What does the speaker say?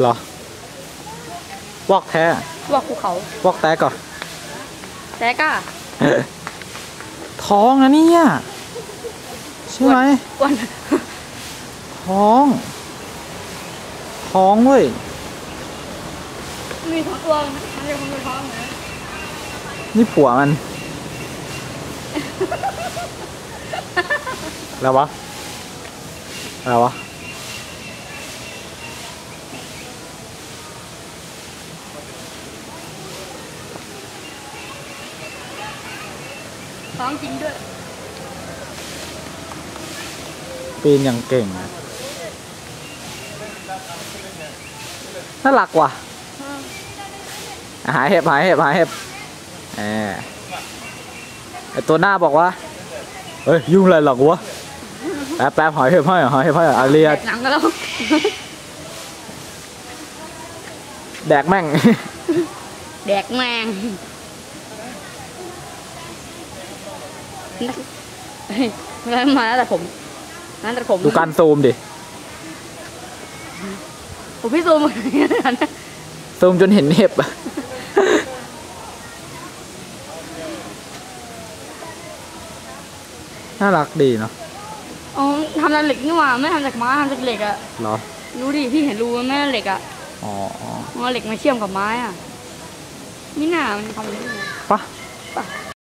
เหรอ วอกแท้ว่าภูเขา วอกแท้ก่อนแต่ก็ท้องนะเนี่ยใช่ไหมอ้วนท้อง ท้องเว้ยมีท้องตัวมันเรียกมันเป็นท้องนะนี่ผัวมันแล้ววะแล้ววะ ท้องจริงด้วย ปีนอย่างเก่งอะน่ารักว่ะหายเห็บหายเห็บหายเห็บแหมไอตัวหน้าบอกว่าเฮ้ยยุ่งอะไรหรอกวะแป๊บแป๊บหอยเห็บให้หอยเห็บให้อาเรียแดกหนังกันแล้วแดกแม่ง แดกแมง เฮ้ยแล้วมาแล้วแต่ผมนั่นแต่ผมดูการซูมดิผมพี่ซูมเหมือนกันซูมจนเห็นเห็บอะน่ารักดีเนาะอ๋อทำจากเหล็กนี่หว่าไม่ทำจากไม้ทำจากเหล็กอะเหรอรู้ดิพี่เห็นรูมันไม่เหล็กอะอ๋อเอาเหล็กมาเชื่อมกับไม้อะมิน่ามันทำอย่างนี้ไงปะ